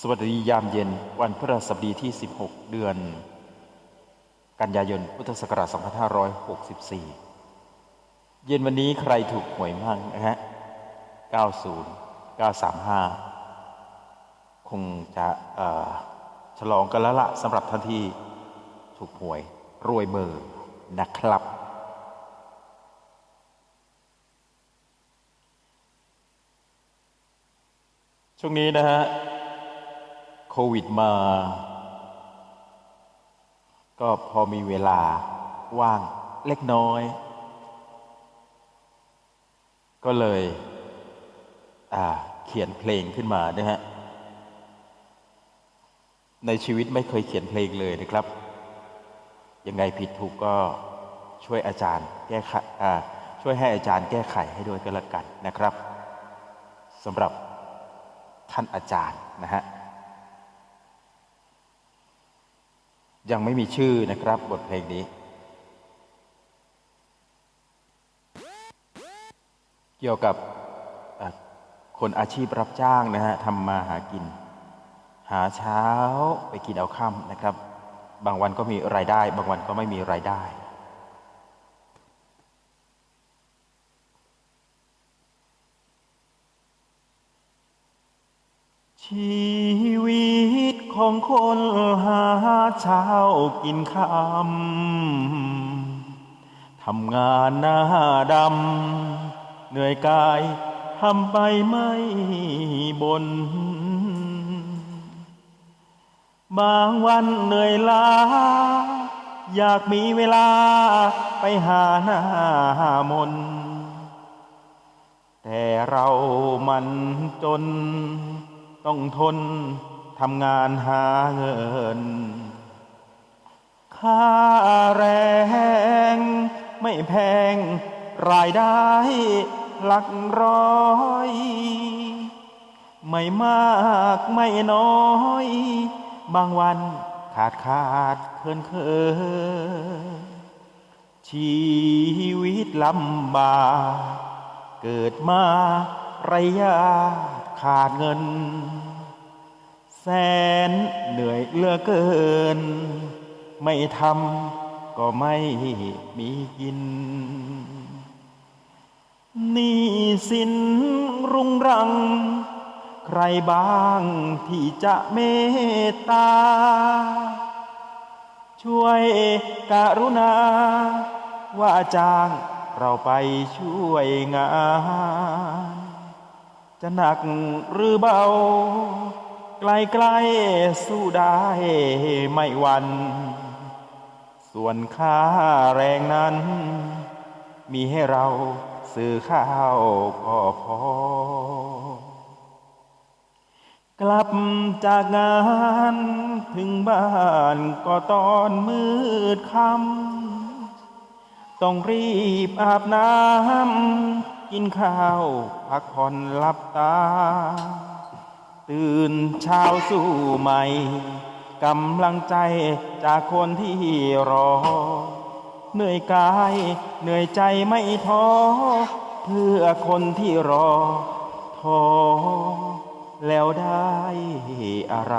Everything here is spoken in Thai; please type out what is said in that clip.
สวัสดียามเย็นวันพฤหัสบดีที่ 16 เดือน กันยายนพุทธศักราช2564 เย็นวันนี้ใครถูกหวยมั่งนะฮะ 90 935 คงจะฉลองกันแล้วละสำหรับท่านที่ถูกหวยรวยเบอร์นะครับ ช่วงนี้นะฮะ โควิดมา ก็พอมีเวลาว่างเล็กน้อย ก็เลยเขียนเพลงขึ้นมานะฮะ ในชีวิตไม่เคยเขียนเพลงเลยนะครับ ยังไงผิดถูกก็ช่วยอาจารย์แก้ไขช่วยให้อาจารย์แก้ไขให้ด้วยก็แล้วกันนะครับสำหรับท่านอาจารย์นะฮะ ยังไม่มีชื่อนะครับบทเพลงนี้ เกี่ยวกับคนอาชีพรับจ้างนะฮะทำมาหากิน หาเช้าไปกินเอาค่ำนะครับ บางวันก็มีรายได้ บางวันก็ไม่มีรายได้ ชีวิตของคนหาเช้ากินคำทำงานหน้าดำเหนื่อยกายทำไปไม่บน บางวันเหนื่อยล้า อยากมีเวลาไปหาหน้ามนต์แต่เรามันจน ต้องทนทำงานหาเงิน ค่าแรงไม่แพงรายได้หลักร้อย ไม่มากไม่น้อย บางวันขาดขาดเคินเคินชีวิตลำบากเกิดมาไรยา ขาดเงิน แสนเหนื่อยเลือเกิน ไม่ทำก็ไม่มีกินนี่สินรุงรัง ใครบ้างที่จะเมตตา ช่วยการุณา ว่าจ้างเราไปช่วยงาน จะหนักหรือเบา ไกลๆสู้ได้ไม่วัน ส่วนค่าแรงนั้น มีให้เราซื้อข้าวก็พอ กลับจากงานถึงบ้านก็ตอนมืดค่ำต้องรีบอาบน้ำ กินข้าวพักผ่อนหลับตา ตื่นเช้าสู้ใหม่กำลังใจจากคนที่รอ เหนื่อยกายเหนื่อยใจไม่ท้อ เพื่อคนที่รอท้อแล้วได้อะไร